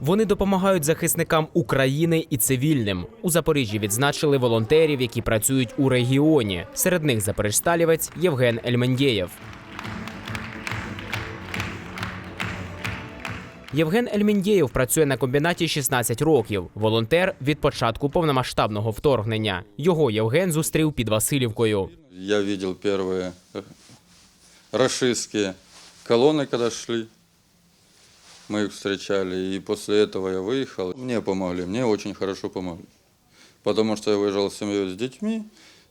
Вони допомагають захисникам України і цивільним. У Запоріжжі відзначили волонтерів, які працюють у регіоні. Серед них запоріжсталівець Євген Ельмендєєв. Євген Ельміндєєв працює на комбінаті 16 років. Волонтер від початку повномасштабного вторгнення. Його Євген зустрів під Васильівкою. Я видел первые э, рашистские колонны, когда шли. Мы их встречали, и после этого я выехал. Мне помогли, мне очень хорошо помогли. Потому что я выезжал с семьей, с детьми,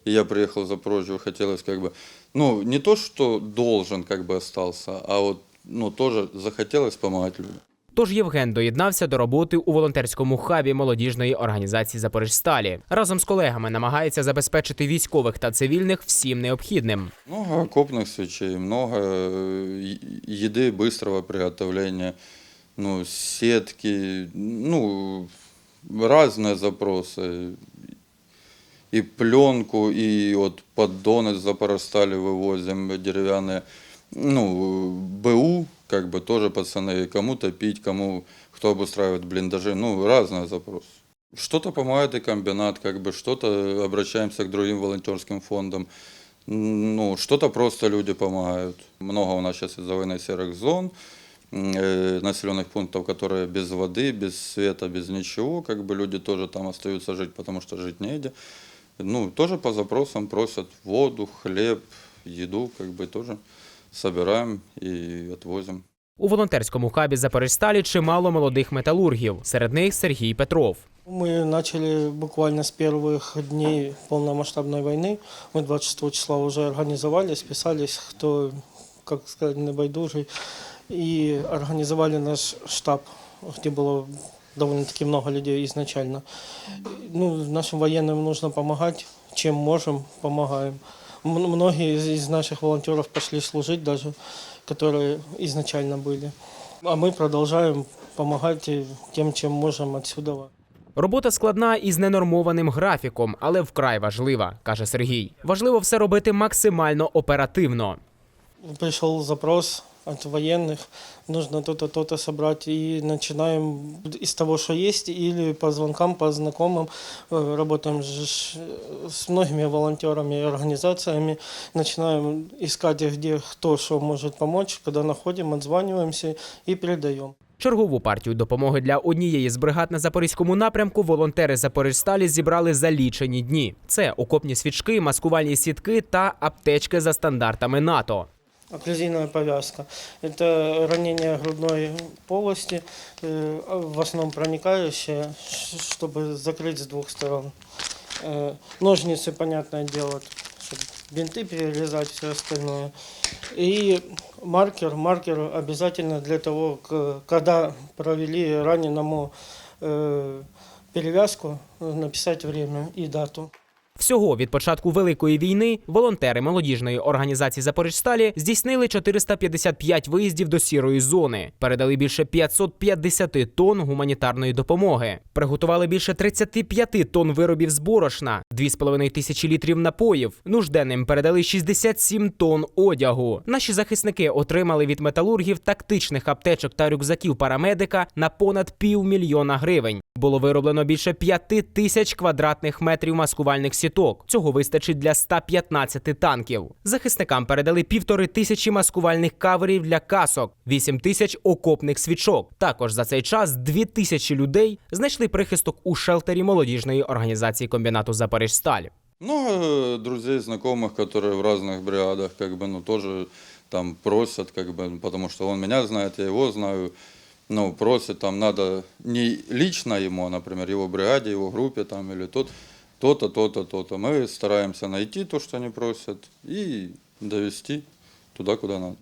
и я приехал в Запорожье, хотелось как бы, ну, не то, что должен как бы остался, а вот, ну, тоже захотелось помогать людям. Тож Євген доєднався до роботи у волонтерському хабі молодіжної організації Запоріжсталі. Разом з колегами намагається забезпечити військових та цивільних всім необхідним. Много окопных свечей, много э, е- еды быстрого приготовления, ну, сетки, ну, разные запросы. И пленку, и вот поддоны с Запорожстали вывозим деревянные. Ну, БУ, как бы тоже пацаны, кому топить, кому, кто обустраивает блиндажи, ну, разные запросы. Что-то помогает и комбинат, как бы что-то обращаемся к другим волонтерским фондам. Ну, что-то просто люди помогают. Много у нас сейчас из-за войны серых зон, м, э, населенных пунктов, которые без воды, без света, без ничего, как бы люди тоже там остаются жить, потому что жить негде. Ну, тоже по запросам просят воду, хлеб, еду, как бы тоже собираем и отвозим. У волонтерському хабі Запоріжсталі чимало молодих металургів. Серед них Сергій Петров. Мы начали буквально с первых дней полномасштабной войны. Мы 26 числа уже организовали, списались, кто, как сказать, небайдужий, и организовали наш штаб, где было довольно-таки много людей изначально. Ну, нашим военным нужно помогать, чем можем, помогаем. М- Многие из, из наших волонтеров пошли служить даже, которые изначально были. А мы продолжаем помогать э, тем, чем можем отсюда. Робота складна і з ненормованим графіком, але вкрай важлива, каже Сергій. Важливо все робити максимально оперативно. Пришел запрос от военных, нужно то-то, то-то собрать, и начинаем из того, что есть, или по звонкам, по знакомым, э, работаем же ж, э, с многими волонтерами и организациями, начинаем искать, где кто что может помочь, когда находим, отзваниваемся и передаем. Чергову партію допомоги для однієї з бригад на запорізькому напрямку волонтери Запоріжсталі зібрали за лічені дні. Це окопні свічки, маскувальні сітки та аптечки за стандартами НАТО. Окклюзивная повязка. Это ранение грудной полости, э, в основном проникающее, чтобы закрыть с двух сторон. Э, Ножницы, понятное дело, чтобы бинты перерезать, все остальное. И маркер, маркер обязательно для того, когда провели раненому э, перевязку, написать время и дату. Всього від початку великої війни волонтери молодіжної організації Запоріжсталі здійснили 455 виїздів до сірої зони, передали більше 550 тонн гуманітарної допомоги, приготували більше 35 тонн виробів з борошна, 2,5 тисячі літрів напоїв. Нужденним передали 67 тонн одягу. Наші захисники отримали від металургів тактичних аптечок та рюкзаків парамедика на понад півмільйона гривень Було вироблено більше 5 тисяч квадратних метрів маскувальних сіток. Цього вистачить для 115 танків. Захисникам передали півтори тисячі маскувальних каверів для касок, 8 тисяч окопних свічок. Також за цей час 2 тисячі людей знайшли прихисток у шелтері молодіжної організації комбінату Запоріжсталь. Много э, друзей, знакомых, которые в разных бригадах, как бы, ну, тоже там просят, как бы, потому что он меня знает, я его знаю, ну, просит, там, надо не лично ему, а, например, его бригаде, его группе, там, или тот, то-то, то-то, то-то. Мы стараемся найти то, что они просят, и довести туда, куда надо.